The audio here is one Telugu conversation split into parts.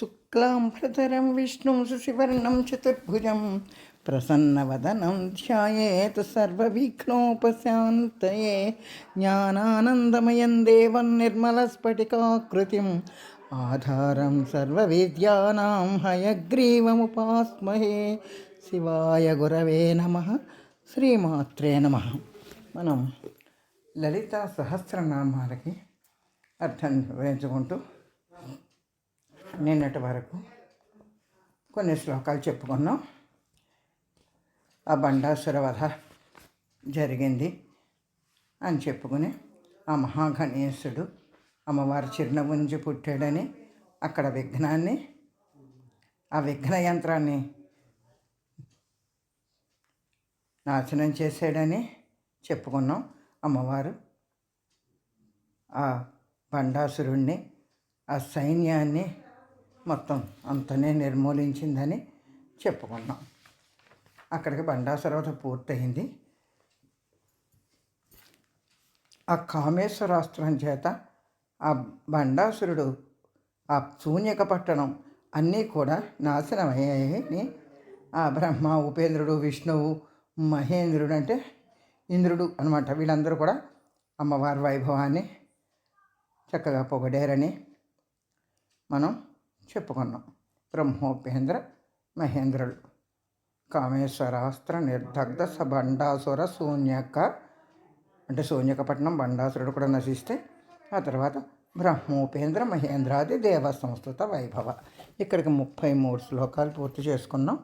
శుక్లాంబరధరం విష్ణుం సుశివర్ణం చతుర్భుజం. ప్రసన్నవదనం ధ్యాయేత్ సర్వవిఘ్నోపశాంతయే. జ్ఞానానందమయం దేవం నిర్మలస్ఫటికాకృతిం ఆధారం సర్వవిద్యానాం హయగ్రీవముపాస్మహే. శివాయ గురవే నమ. శ్రీమాత్రే నమ. మనం లలిత సహస్రనామాలకి అర్థం వేయించుకుంటూ నిన్నటి వరకు కొన్ని శ్లోకాలు చెప్పుకున్నాం. ఆ బండాసుర వధ జరిగింది అని చెప్పుకుని ఆ మహాగణేశుడు అమ్మవారి చిరునవ్వుంచి పుట్టాడని అక్కడ విఘ్నాన్ని ఆ విఘ్న యంత్రాన్ని నాశనం చేశాడని చెప్పుకున్నాం. అమ్మవారు ఆ బండాసురుణ్ణి ఆ సైన్యాన్ని మొత్తం అంతనే నిర్మూలించిందని చెప్పుకున్నాం. అక్కడికి బండాసరవత పూర్తయింది. ఆ కామేశ్వరాస్త్రం చేత ఆ బండాసురుడు ఆ శూన్యక పట్టణం అన్నీ కూడా నాశనమయ్యాయని ఆ బ్రహ్మ ఉపేంద్రుడు విష్ణువు మహేంద్రుడు అంటే ఇంద్రుడు అనమాట వీళ్ళందరూ కూడా అమ్మవారి వైభవాన్ని చక్కగా పొగడారని మనం చెప్పుకున్నాం. బ్రహ్మోపేంద్ర మహేంద్రులు. కామేశ్వరాస్త్ర నిర్దగ్ధ స శూన్యక అంటే శూన్యకపట్నం బండాసురుడు కూడా నశిస్తే ఆ తర్వాత బ్రహ్మోపేంద్ర మహేంద్రాది దేవ సంస్కృత వైభవ. ఇక్కడికి ముప్పై మూడు శ్లోకాలు పూర్తి చేసుకున్నాం.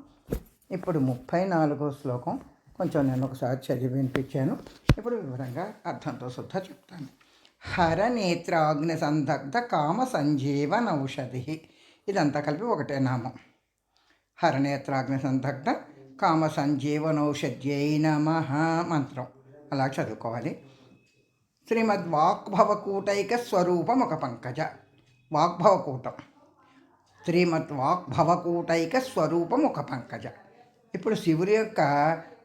ఇప్పుడు ముప్పై నాలుగో శ్లోకం కొంచెం నేను ఒకసారి చదివి వినిపించాను. ఇప్పుడు వివరంగా అర్థంతో శుద్ధ చెప్తాను. హర నేత్రాగ్ని సందగ్ధ కామ సంజీవన ఔషధి. ఇదంతా కలిపి ఒకటే నామం. హరనేత్రాగ్ని సందగ్ధ కామ సంజీవనౌషధ్యై నమ మంత్రం. అలా చదువుకోవాలి. శ్రీమద్ వాక్భవకూటైక స్వరూపం ఒక పంకజ వాగ్భవకూటం శ్రీమద్ వాగ్భవకూటైక స్వరూపం ఒక పంకజ ఇప్పుడు శివుడి యొక్క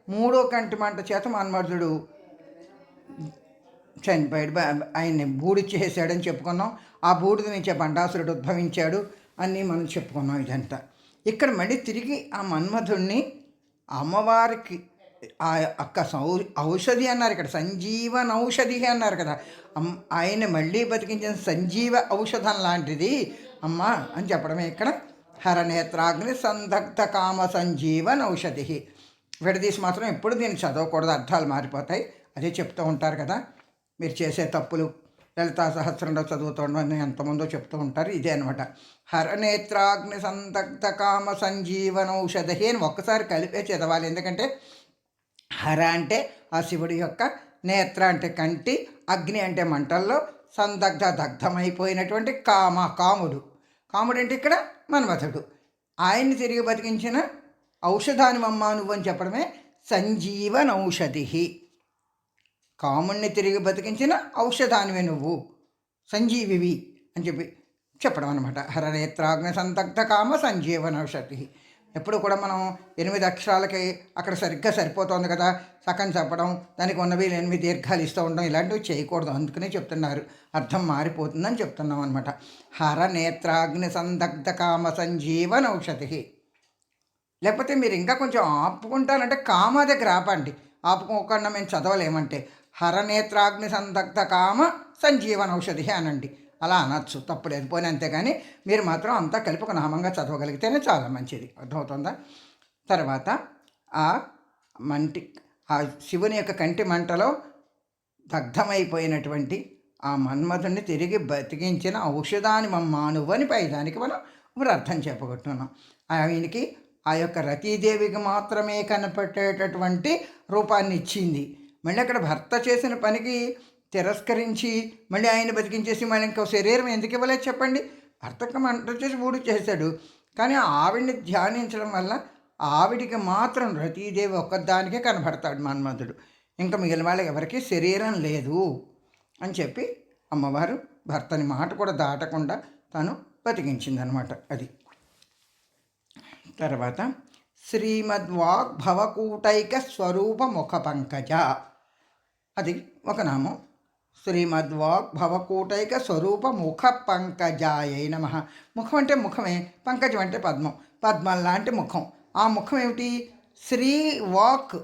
మూడో కంటి మంట చేత మన్మర్ధుడు చనిపోయాడు. బ- ఆయన్ని బూడి చేశాడని చెప్పుకున్నాం. ఆ బూడిద నుంచే బండాసురుడు ఉద్భవించాడు. అని మనం చెప్పుకున్నాం ఇదంతా. ఇక్కడ మళ్ళీ తిరిగి ఆ మన్మధుడిని అమ్మవారికి ఆ అక్క సౌ ఔషధి అన్నారు ఇక్కడ సంజీవన ఔషధి అన్నారు కదా. అమ్ ఆయన మళ్ళీ బతికించిన సంజీవ ఔషధం లాంటిది. అమ్మ అని చెప్పడమే ఇక్కడ. హరనేత్రాగ్ని సందగ్ధ కామ సంజీవన ఔషధి. విడదీసి మాత్రం ఎప్పుడు దీన్ని చదవకూడదు అర్థాలు మారిపోతాయి. అదే చెప్తూ ఉంటారు కదా. మీరు చేసే తప్పులు లలితా సహస్రంలో చదువుతుండడం అని ఎంతమందో చెప్తూ ఉంటారు. ఇదే అనమాట హరనేత్రాగ్ని సందగ్ధ కామ సంజీవన ఔషధి అని ఒక్కసారి కలిపే చదవాలి. ఎందుకంటే హర అంటే ఆ శివుడి యొక్క నేత్ర అంటే కంటి అగ్ని అంటే మంటల్లో సందగ్ధ దగ్ధమైపోయినటువంటి కామ కాముడు. కాముడు అంటే ఇక్కడ? మన్మథుడు ఆయన్ని తిరిగి బతికించిన ఔషధాని మమ్మ నువ్వు అని చెప్పడమే సంజీవన ఔషధి కాముణ్ణి తిరిగి బతికించిన ఔషధానివే నువ్వు. సంజీవివి అని చెప్పి చెప్పడం అనమాట హరనేత్రాగ్ని సంతగ్ధ కామ సంజీవనౌషధి. ఎప్పుడు కూడా మనం ఎనిమిది అక్షరాలకి అక్కడ సరిగ్గా సరిపోతుంది కదా సగం చెప్పడం దానికి ఉన్నవి ఎనిమిది దీర్ఘాలు ఇస్తూ ఉండడం ఇలాంటివి చేయకూడదు అందుకనే చెప్తున్నారు. అర్థం మారిపోతుందని చెప్తున్నాం అనమాట హర నేత్రాగ్ని సందగ్ధ కామ సంజీవన ఔషధి లేకపోతే మీరు ఇంకా కొంచెం ఆపుకుంటారంటే కామ దగ్గర ఆపండి. ఆపుకోకుండా మేము చదవలేమంటే. హరనేత్రాగ్ని సందగ్ధ కామ సంజీవన ఔషధి అనండి. అలా అనొచ్చు తప్పులేదు. పోనీ అంతేగాని మీరు మాత్రం అంతా కలిపి ఒక నామంగా చదవగలిగితేనే చాలా మంచిది. అర్థమవుతుందా? తర్వాత ఆ మంటి ఆ శివుని యొక్క కంటి మంటలో దగ్ధమైపోయినటువంటి ఆ మన్మధుని తిరిగి బతికించిన ఔషధాన్ని మమ్మానువు అని పైదానికి మనం ఇప్పుడు అర్థం చెప్పగొట్టున్నాం. ఆయనకి ఆ యొక్క రతీదేవికి మాత్రమే కనపడేటటువంటి రూపాన్ని ఇచ్చింది. మళ్ళీ అక్కడ భర్త చేసిన పనికి తిరస్కరించి మళ్ళీ ఆయన బతికించేసి మళ్ళీ ఇంకో శరీరం ఎందుకు ఇవ్వలేదు చెప్పండి? భర్తకు మంట చేసి బూడి చేశాడు. కానీ ఆవిడ్ని ధ్యానించడం వల్ల ఆవిడికి మాత్రం రతీదేవి ఒక్కదానికే కనబడతాడు మన్మధుడు. ఇంకా మిగిలిన వాళ్ళకి ఎవరికీ శరీరం లేదు అని చెప్పి అమ్మవారు భర్తని మాట కూడా దాటకుండా తను బతికించిందనమాట అది. తర్వాత శ్రీమద్వాగ్భవకూటైక స్వరూప ముఖ పంకజ. అది ఒక నామం. శ్రీమద్వాగ్భవకూటైక స్వరూప ముఖ పంకజాయ నమ. ముఖం అంటే ముఖమే పంకజం అంటే పద్మం. పద్మం లాంటి ముఖం. ఆ ముఖం ఏమిటి శ్రీ వాక్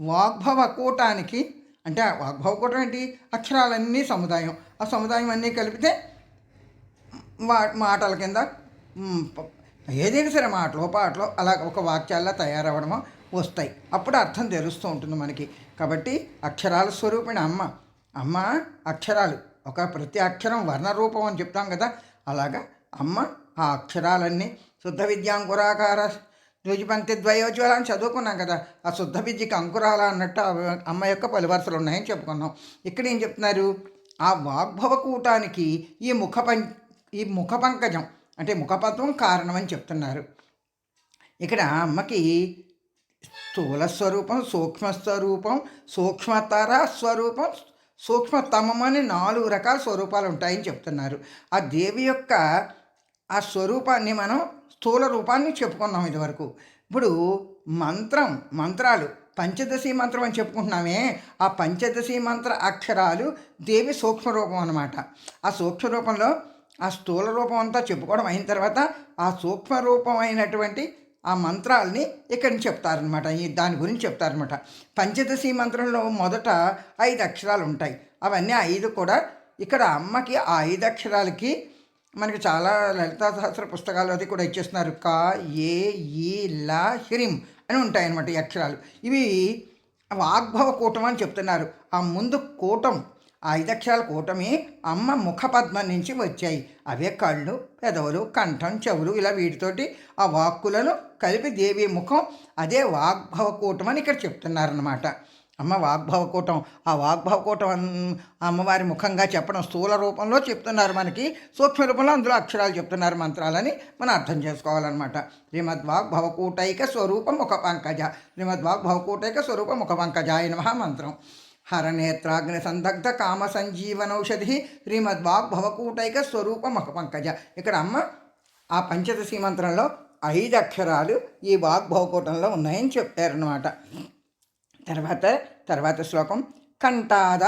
వాగ్భవకూటానికి అంటే వాగ్భవకూటం ఏంటి? అక్షరాలన్నీ సముదాయం. ఆ సముదాయం అన్నీ కలిపితే వా మాటల కింద ఏదైనా సరే మాటలో పాటలో అలా ఒక వాక్యాల్లో తయారవ్వడమో వస్తాయి. అప్పుడు అర్థం తెలుస్తూ ఉంటుంది మనకి. కాబట్టి అక్షరాల స్వరూపిణి అమ్మ. అమ్మ అక్షరాలు. ఒక ప్రతి అక్షరం వర్ణరూపం అని చెప్తాం కదా. అలాగా అమ్మ ఆ అక్షరాలన్నీ. శుద్ధ విద్యాంకురాకార ద్విజపంక్తి ద్వయోజ్వల అని చదువుకున్నాం కదా. ఆ శుద్ధ విద్యకి అంకురాల అన్నట్టు అమ్మ యొక్క పలు వరుసలు ఉన్నాయని చెప్పుకున్నాం. ఇక్కడ ఏం చెప్తున్నారు? ఆ వాగ్భవ కూటానికి ఈ ముఖపం ఈ ముఖ పంకజం అంటే ముఖపత్వం కారణమని చెప్తున్నారు. ఇక్కడ అమ్మకి స్థూల స్వరూపం సూక్ష్మ స్వరూపం సూక్ష్మతర స్వరూపం సూక్ష్మతమం అని నాలుగు రకాల స్వరూపాలు ఉంటాయని చెప్తున్నారు. ఆ దేవి యొక్క ఆ స్వరూపాన్ని మనం స్థూల రూపాన్ని చెప్పుకున్నాం ఇదివరకు. ఇప్పుడు మంత్రం మంత్రాలు పంచదశి మంత్రం అని చెప్పుకుంటున్నామే. ఆ పంచదశి మంత్ర అక్షరాలు దేవి సూక్ష్మ రూపం అనమాట ఆ సూక్ష్మ రూపంలో ఆ స్థూల రూపం అంతా చెప్పుకోవడం అయిన తర్వాత ఆ సూక్ష్మ రూపం అయినటువంటి ఆ మంత్రాల్ని ఇక్కడ చెప్తారనమాట ఈ దాని గురించి చెప్తారనమాట పంచదశి మంత్రంలో మొదట ఐదు అక్షరాలు ఉంటాయి. అవన్నీ ఐదు కూడా ఇక్కడ అమ్మకి ఆ ఐదు అక్షరాలకి మనకి చాలా లలితా సహస్ర పుస్తకాలు అది కూడా ఇచ్చేస్తున్నారు. క ఏ ఈ లా హ్రీం అని ఉంటాయన్నమాట ఈ అక్షరాలు. ఇవి వాగ్భవ కూటం అని చెప్తున్నారు. ఆ ముందు కూటం ఆ ఐదు అక్షరాల కూటమి అమ్మ ముఖపద్మం నుంచి వచ్చాయి. అవే కళ్ళు పెదవులు కంఠం చెవులు ఇలా వీటితోటి ఆ వాక్కులను కలిపి దేవి ముఖం అదే వాగ్భవ కూటం అని ఇక్కడ చెప్తున్నారనమాట అమ్మ వాగ్భవ కూటం ఆ వాగ్భవ కూటం అమ్మవారి ముఖంగా చెప్పడం స్థూల రూపంలో చెప్తున్నారు మనకి. సూక్ష్మ రూపంలో అందులో అక్షరాలు చెప్తున్నారు మంత్రాలని మనం అర్థం చేసుకోవాలన్నమాట. శ్రీమద్ వాగ్భవ స్వరూపం ఒక పంకజ. శ్రీమద్ వాగ్భవ స్వరూపం ఒక పంకజాయ నమః మంత్రం. హరనేత్రాగ్ని సందగ్ధ కామ సంజీవనౌషధి శ్రీమద్ వాగ్భవకూటైక స్వరూప ఒక పంకజ ఇక్కడ అమ్మ ఆ పంచదశి మంత్రంలో ఐదు అక్షరాలు ఈ వాగ్భవకూటంలో ఉన్నాయని చెప్పారనమాట తర్వాత తర్వాత శ్లోకం కంఠాద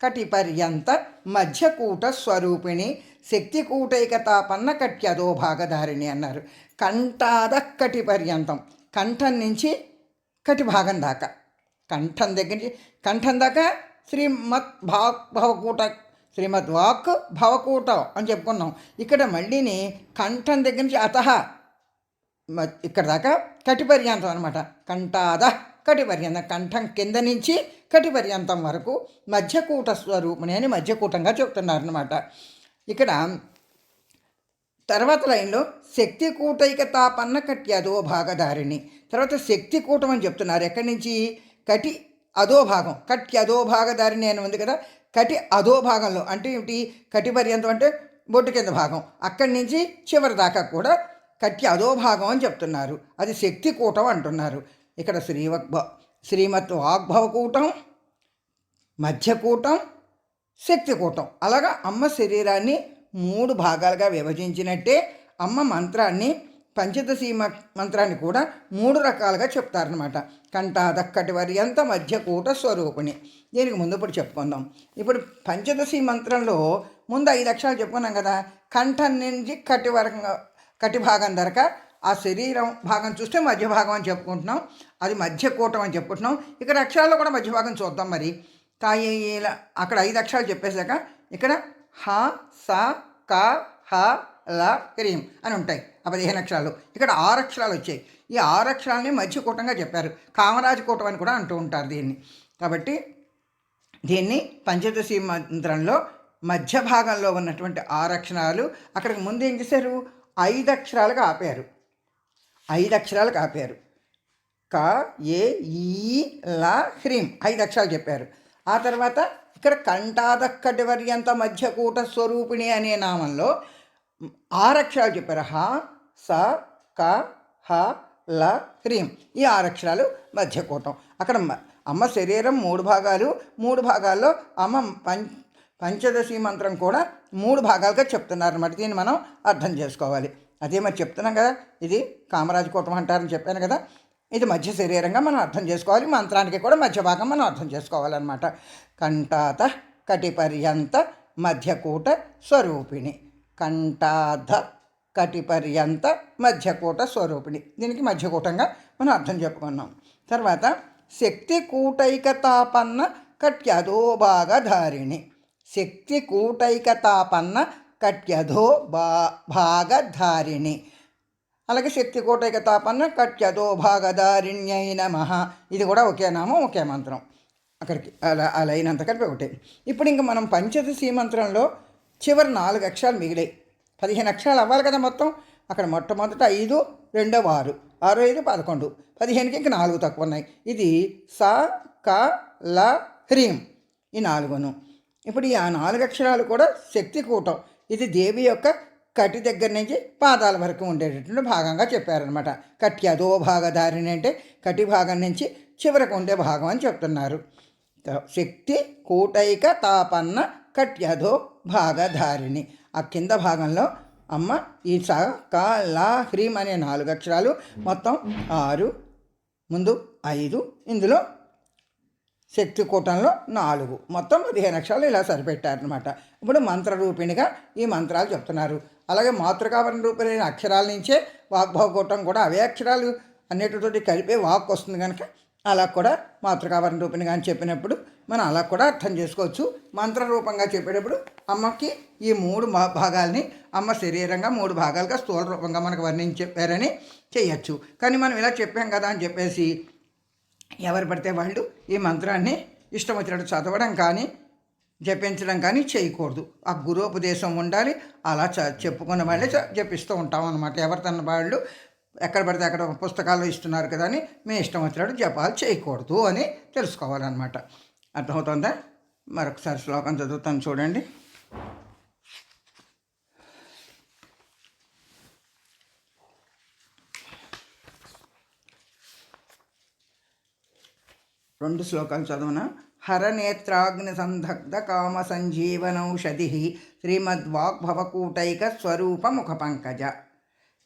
కటిపర్యంత మధ్యకూట స్వరూపిణి శక్తికూటైకతాపన్న కట్యదో భాగధారిణి అన్నారు. కంఠాద కటిపర్యంతం కంఠం నుంచి కటి భాగం దాకా కంఠం దగ్గర నుంచి కంఠం దాకా శ్రీమద్ భావ భవకూట శ్రీమద్ వాక్ భవకూట అని చెప్పుకున్నాం. ఇక్కడ మళ్ళీని కంఠం దగ్గర నుంచి అత ఇక్కడ దాకా కటిపర్యంతం అనమాట కంఠాద కటిపర్యంతం కంఠం కింద నుంచి కటిపర్యంతం వరకు మధ్యకూట స్వరూపిణి అని మధ్యకూటంగా చెప్తున్నారనమాట ఇక్కడ తర్వాత లైన్లో శక్తి కూటైక తాపన్న కట్టి అదో భాగధారిణి. తర్వాత శక్తి కూటం అని చెప్తున్నారు. ఎక్కడి నుంచి? కటి అదో భాగం. అధోభాగ అదో అని ఉంది కదా కటి అదో భాగంలో అంటే ఏమిటి? కటి పర్యంతం అంటే బొట్టు కింద భాగం. అక్కడి నుంచి చివరి దాకా కూడా కట్టి అదో భాగం అని చెప్తున్నారు. అది శక్తి కూటం అంటున్నారు. ఇక్కడ శ్రీవక్ శ్రీమత్ వాగ్భవ కూటం. మధ్యకూటం శక్తికూటం అలాగా అమ్మ శరీరాన్ని మూడు భాగాలుగా విభజించినట్టే అమ్మ మంత్రాన్ని పంచదశి మంత్రాన్ని కూడా మూడు రకాలుగా చెప్తారనమాట కంఠాదక్కటి పర్యంత మధ్యకూట స్వరూపిణి దీనికి ముందు ఇప్పుడు చెప్పుకుందాం. ఇప్పుడు పంచదశి మంత్రంలో ముందు ఐదు అక్షరాలు చెప్పుకున్నాం కదా. కంఠం నుంచి కటి వరకు కటి భాగం దరక ఆ శరీరం భాగం చూస్తే మధ్య భాగం అని చెప్పుకుంటున్నాం. అది మధ్యకూటం అని చెప్పుకుంటున్నాం. ఇక్కడ అక్షరాల్లో కూడా మధ్య భాగం చూద్దాం మరి. కాయేల అక్కడ ఐదు అక్షరాలు చెప్పేశాక ఇక్కడ హ స క హ ల క్రీం అని ఉంటాయి. ఆ పదిహేను అక్షరాలు. ఇక్కడ ఆరు అక్షరాలు వచ్చాయి. ఈ ఆరు అక్షరాలని మధ్య కూటంగా చెప్పారు. కామరాజ కూటం అని కూడా అంటూ ఉంటారు దీన్ని. కాబట్టి దీన్ని పంచదశి మంత్రంలో మధ్య భాగంలో ఉన్నటువంటి ఆరు అక్షరాలు అక్కడికి ముందు ఏం చేశారు? ఐదు అక్షరాలుగా ఆపారు. ఐదు అక్షరాలకు ఆపారు. క ఏ ఈ లా హ్రీం ఐదు అక్షరాలు చెప్పారు. ఆ తర్వాత ఇక్కడ కంఠాదక్కటి పర్యంత మధ్యకూట స్వరూపిణి అనే నామంలో ఆరు అక్షరాలు చెప్పారు. హా స క హ ల హ్రీం ఈ ఆరు అక్షరాలు మధ్యకూటం. అక్కడ అమ్మ శరీరం మూడు భాగాలు మూడు భాగాల్లో అమ్మ పం పంచదశి మంత్రం కూడా మూడు భాగాలుగా చెప్తున్నారు అన్నమాట దీన్ని మనం అర్థం చేసుకోవాలి. అదే మరి చెప్తున్నాం కదా ఇది కామరాజు కూటం అంటారని చెప్పాను కదా ఇది మధ్య శరీరంగా మనం అర్థం చేసుకోవాలి. మంత్రానికి కూడా మధ్య భాగం మనం అర్థం చేసుకోవాలన్నమాట. కంఠాత కటిపర్యంత మధ్యకూట స్వరూపిణి. కంఠాధ కటిపర్యంత మధ్యకూట స్వరూపిణి. దీనికి మధ్యకూటంగా మనం అర్థం చెప్పుకున్నాం. తర్వాత శక్తి కూటైకతాపన్న కట్యధో భాగధారిణి శక్తి కూటైకతాపన్న కట్యధో భా భాగధారిణి అలాగే శక్తి కూటైకతాపన్న తాపన్న కట్యదో భాగధారిణ్యై నమః. ఇది కూడా ఒకే నామం ఒకే మంత్రం. అక్కడికి అలా అలా అయినంత కలిపి ఒకటే. ఇప్పుడు ఇంకా మనం పంచదశీ మంత్రంలో చివరి నాలుగు అక్షరాలు మిగిలాయి. పదిహేను అక్షరాలు అవ్వాలి కదా మొత్తం. అక్కడ మొట్టమొదట ఐదు రెండవ ఆరు. ఆరు ఐదు పదకొండు. పదిహేనుకి ఇంకా నాలుగు తక్కువ ఉన్నాయి ఇది స క ల హ్రీం. ఈ నాలుగును. ఇప్పుడు ఈ ఆ నాలుగు అక్షరాలు కూడా శక్తి కూటం. ఇది దేవి యొక్క కటి దగ్గర నుంచి పాదాల వరకు ఉండేటటువంటి భాగంగా చెప్పారనమాట కట్టి అదో భాగధారిణి అంటే కటి భాగం నుంచి చివరకు ఉండే భాగం అని చెప్తున్నారు. శక్తి కూటైక తాపన్న కట్యధో భాగధారిణి. ఆ కింద భాగంలో అమ్మ ఈ స క లా హ్రీం అనే నాలుగు అక్షరాలు మొత్తం ఆరు ముందు ఐదు ఇందులో శక్తి కూటంలో నాలుగు. మొత్తం పదిహేను అక్షరాలు ఇలా సరిపెట్టారనమాట ఇప్పుడు మంత్రరూపిణిగా ఈ మంత్రాలు చెప్తున్నారు. అలాగే మాతృకావరణ రూపమైన అక్షరాల నుంచే వాగ్భవ కూటం కూడా అవే అక్షరాలు అన్నిటితోటి కలిపే వాక్ వస్తుంది కనుక అలా కూడా మాతృకావరణ రూపిణిగా అని చెప్పినప్పుడు మనం అలా కూడా అర్థం చేసుకోవచ్చు. మంత్ర రూపంగా చెప్పేటప్పుడు అమ్మకి ఈ మూడు మా- భాగాల్ని అమ్మ శరీరంగా మూడు భాగాలుగా స్థూల రూపంగా మనకు వర్ణించి చెప్పారని చేయొచ్చు. కానీ మనం ఇలా చెప్పాం కదా అని చెప్పేసి ఎవరు పడితే వాళ్ళు ఈ మంత్రాన్ని ఇష్టం వచ్చినట్టు చదవడం కానీ జపించడం కానీ చేయకూడదు. ఆ గురోపదేశం ఉండాలి. అలా చ చెప్పుకున్న వాళ్ళే చ- జపిస్తూ ఉంటాం అనమాట ఎవరి తన వాళ్ళు ఎక్కడ పడితే అక్కడ పుస్తకాల్లో ఇస్తున్నారు కదా అని మేము ఇష్టం వచ్చినట్టు జపాలు చేయకూడదు అని తెలుసుకోవాలన్నమాట. అర్థమవుతుందా? మరొకసారి శ్లోకం చదువుతాను చూడండి. రెండు శ్లోకాలు చదువున? హరనేత్రాగ్ని సందగ్ధ కామ సంజీవనౌషధి శ్రీమద్వాగ్భవకూటైక స్వరూప ముఖ పంకజ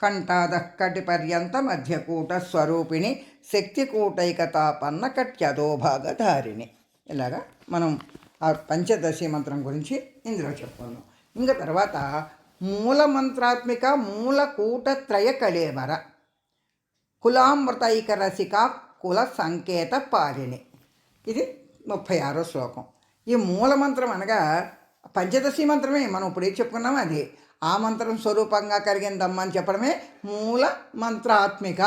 కంఠాదక్కటి పర్యంత మధ్యకూట స్వరూపిణి శక్తికూటైక తాపన్న కట్యదోభాగధారిణి ఇలాగా మనం ఆ పంచదశి మంత్రం గురించి ఇందులో చెప్పుకున్నాం ఇంకా తర్వాత మూల మంత్రాత్మిక మూల కూటత్రయ కళేవర కులామృతైక రసిక కుల సంకేత పాలిని. ఇది ముప్పై ఆరో శ్లోకం. ఈ మూల మంత్రం అనగా పంచదశి మంత్రమే. మనం ఇప్పుడే చెప్పుకున్నాం? అది ఆ మంత్రం స్వరూపంగా కలిగిందమ్మా అని చెప్పడమే మూల మంత్రాత్మిక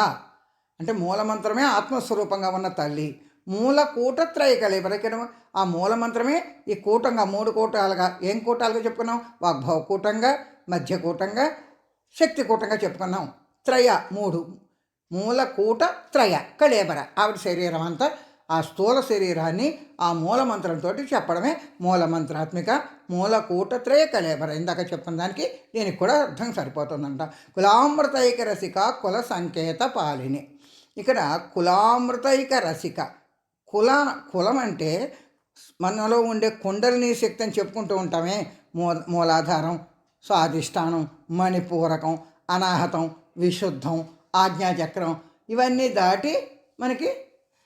అంటే మూల మంత్రమే ఆత్మస్వరూపంగా ఉన్న తల్లి. మూల కూటత్రయ కలిపి ఇక్కడ ఆ మూల మంత్రమే ఈ కూటంగా మూడు కూటాలుగా. ఏం కూటాలుగా చెప్పుకున్నాం? వాగ్భవ కూటంగా మధ్య కూటంగా శక్తి కూటంగా చెప్పుకున్నాం. త్రయ మూడు. మూల కూట త్రయ కళేబర ఆవిడ శరీరం అంతా ఆ స్థూల శరీరాన్ని ఆ మూల మంత్రంతో చెప్పడమే మూల మంత్రాత్మిక మూల కూటత్రయ కళేబర ఇందాక చెప్పిన దానికి దీనికి కూడా అర్థం సరిపోతుందంట. కులామృతైక రసిక కుల సంకేత పాలిని. ఇక్కడ కులామృతైక రసిక కుల కులం అంటే మనలో ఉండే కుండలిని శక్తి అని చెప్పుకుంటూ ఉంటామే. మూ మూలాధారం స్వాధిష్టానం మణిపూరకం అనాహతం విశుద్ధం ఆజ్ఞాచక్రం ఇవన్నీ దాటి మనకి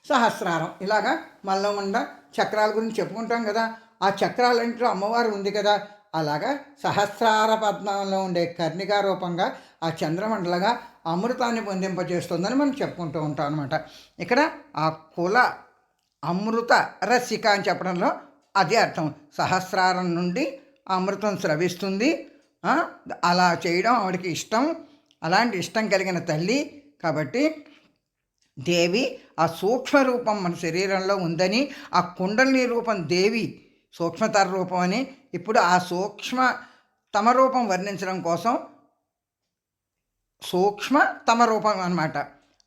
సహస్రారం. ఇలాగా మనలో ఉన్న చక్రాల గురించి చెప్పుకుంటాం కదా. ఆ చక్రాలంట్లో అమ్మవారు ఉంది కదా. అలాగా సహస్రార పద్మంలో ఉండే కర్ణికా రూపంగా ఆ చంద్రమండలగా అమృతాన్ని పొందింపజేస్తుందని మనం చెప్పుకుంటూ ఉంటాం అనమాట ఇక్కడ ఆ కుల అమృత రసిక అని చెప్పడంలో అదే అర్థం. సహస్రారం నుండి అమృతం స్రవిస్తుంది. అలా చేయడం ఆవిడకి ఇష్టం. అలాంటి ఇష్టం కలిగిన తల్లి కాబట్టి దేవి ఆ సూక్ష్మ రూపం మన శరీరంలో ఉందని ఆ కుండలిని రూపం దేవి సూక్ష్మతర రూపం అని ఇప్పుడు ఆ సూక్ష్మ తమ రూపం వర్ణించడం కోసం సూక్ష్మ తమ రూపం అనమాట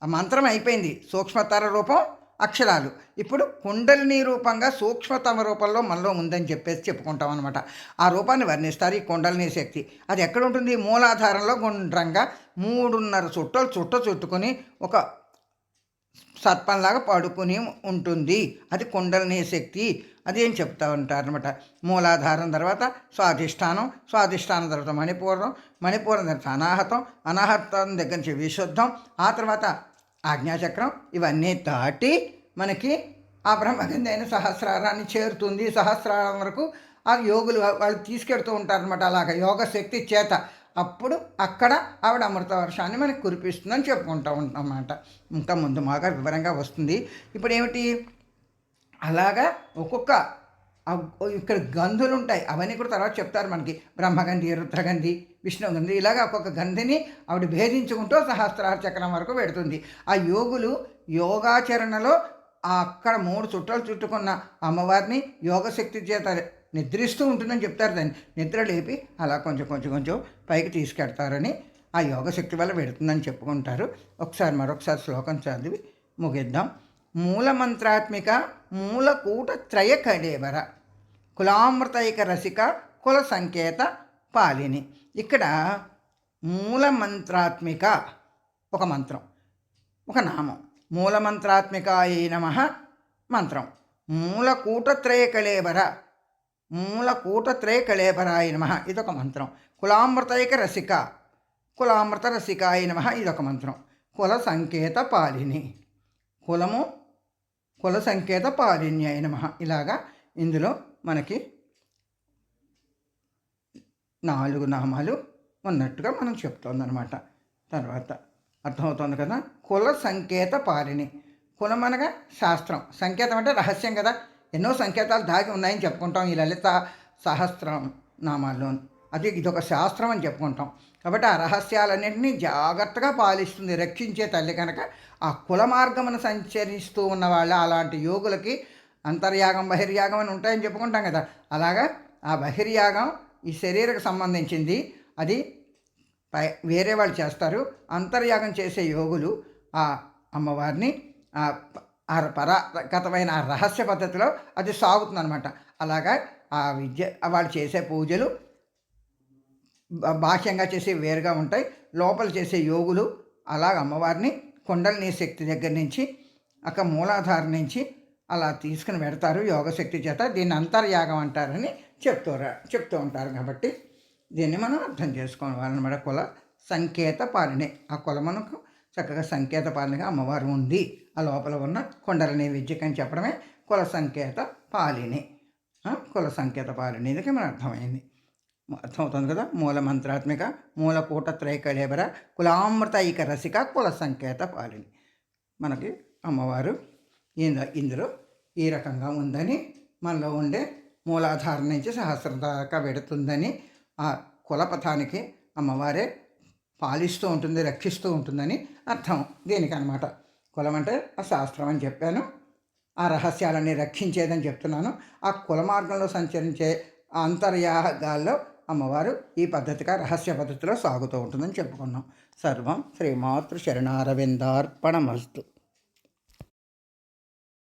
ఆ మంత్రం అయిపోయింది. సూక్ష్మతర రూపం అక్షరాలు. ఇప్పుడు కుండలిని రూపంగా సూక్ష్మతమ రూపంలో మనలో ఉందని చెప్పేసి చెప్పుకుంటాం అనమాట ఆ రూపాన్ని వర్ణిస్తారు ఈ కుండలిని శక్తి. అది ఎక్కడ ఉంటుంది మూలాధారంలో గుండ్రంగా మూడున్నర చుట్టలు చుట్ట చుట్టుకొని ఒక సర్పంలాగా పడుకుని ఉంటుంది. అది కుండలిని శక్తి. అది ఏం చెప్తా ఉంటారు అనమాట మూలాధారం తర్వాత స్వాధిష్టానం స్వాధిష్టానం తర్వాత మణిపూర్వం మణిపూర్వం తర్వాత అనాహతం అనాహతం దగ్గర నుంచి విశుద్ధం ఆ తర్వాత ఆజ్ఞాచక్రం ఇవన్నీ దాటి మనకి ఆ బ్రహ్మగంధ అయిన సహస్రారాన్ని చేరుతుంది. సహస్రారం వరకు ఆ యోగులు వాళ్ళు తీసుకెడుతూ ఉంటారనమాట అలాగ. యోగ శక్తి చేత అప్పుడు అక్కడ ఆవిడ అమృత వర్షాన్ని మనకి కురిపిస్తుందని చెప్పుకుంటూ ఉంటాం అనమాట ఇంకా ముందు మాగా వివరంగా వస్తుంది. ఇప్పుడు ఏమిటి? అలాగా ఒక్కొక్క ఇక్కడ గంధులు ఉంటాయి అవన్నీ కూడా తర్వాత చెప్తారు మనకి. బ్రహ్మగంధి రుద్రగంధి విష్ణుగంధి. ఇలాగ ఒక్కొక్క గంధిని ఆవిడ భేదించుకుంటూ సహస్రార చక్రం వరకు పెడుతుంది. ఆ యోగులు యోగాచరణలో అక్కడ మూడు చుట్టాలు చుట్టుకున్న అమ్మవారిని యోగశక్తి చేత నిద్రిస్తూ ఉంటుందని చెప్తారు దాన్ని. నిద్ర లేపి అలా కొంచెం కొంచెం కొంచెం పైకి తీసుకెడతారని ఆ యోగశక్తి వల్ల పెడుతుందని చెప్పుకుంటారు. ఒకసారి మరొకసారి శ్లోకం చదివి ముగిద్దాం. మూలమంత్రాత్మిక మూలకూట త్రయ కడేవర కులామృతైక రసిక కుల సంకేత పాలిని. ఇక్కడ మూలమంత్రాత్మిక ఒక మంత్రం ఒక నామం. మూలమంత్రాత్మికాయ నమ మంత్రం. మూలకూటత్రయ కళేబర మూలకూటత్రయ కళేబరాయ నమ ఇదొక మంత్రం. కులామృతైక రసిక కులామృత రసికాయ నమ ఇదొక మంత్రం. కుల సంకేత పాలిని కులము కుల సంకేత పాలిన్యాయ నమ. ఇలాగా ఇందులో మనకి నాలుగు నామాలు ఉన్నట్టుగా మనం చెప్తోందనమాట తర్వాత అర్థమవుతుంది కదా? కుల సంకేత పాలిని. కులం అనగా శాస్త్రం. సంకేతం అంటే రహస్యం కదా? ఎన్నో సంకేతాలు దాగి ఉన్నాయని చెప్పుకుంటాం ఈ లలిత సహస్రం నామాల్లో. అది ఇదొక శాస్త్రం అని చెప్పుకుంటాం. కాబట్టి ఆ రహస్యాలన్నింటినీ జాగ్రత్తగా పాలిస్తుంది రక్షించే తల్లి కనుక ఆ కుల మార్గమును సంచరిస్తూ ఉన్న వాళ్ళ అలాంటి యోగులకి అంతర్యాగం బహిర్యాగం అని ఉంటాయని చెప్పుకుంటాం కదా? అలాగా ఆ బహిర్యాగం ఈ శరీరకు సంబంధించింది. అది పై వేరే వాళ్ళు చేస్తారు. అంతర్యాగం చేసే యోగులు ఆ అమ్మవారిని ఆ పరాగతమైన ఆ రహస్య పద్ధతిలో అది సాగుతుందనమాట అలాగా ఆ విద్య వాళ్ళు చేసే పూజలు బాహ్యంగా చేసే వేరుగా ఉంటాయి. లోపల చేసే యోగులు అలాగ అమ్మవారిని కుండలిని శక్తి దగ్గర నుంచి ఒక మూలాధార నుంచి అలా తీసుకుని పెడతారు యోగశక్తి చేత. దీన్ని అంతర్యాగం అంటారని చెప్తారు? చెప్తూ ఉంటారు కాబట్టి దీన్ని మనం అర్థం చేసుకోవాలన్నమాట కుల సంకేత పాలిని. ఆ కులమునకు చక్కగా సంకేత పాలనగా అమ్మవారు ఉంది. ఆ లోపల ఉన్న కొండలని విద్యకని చెప్పడమే కుల సంకేత పాలిని. కుల సంకేత పాలిని. ఇదికే మనకు అర్థమైంది. అర్థమవుతుంది కదా? మూల మంత్రాత్మిక మూల త్రైకళేబర కులామృత ఐక రసిక కుల సంకేత పాలిని. మనకి అమ్మవారు ఇందులో ఈ రకంగా ఉందని మనలో ఉండే మూలాధారం నుంచి సహస్రం దాకా పెడుతుందని ఆ కులపథానికి అమ్మవారే పాలిస్తూ ఉంటుంది రక్షిస్తూ ఉంటుందని అర్థం దీనికి అనమాట కులం అంటే ఆ శాస్త్రం అని చెప్పాను. ఆ రహస్యాలన్నీ రక్షించేదని చెప్తున్నాను. ఆ కుల మార్గంలో సంచరించే అంతర్యాగాల్లో అమ్మవారు ఈ పద్ధతిగా రహస్య పద్ధతిలో సాగుతూ ఉంటుందని చెప్పుకున్నాం. సర్వం శ్రీమాతృ శరణారవిందార్పణమస్తు.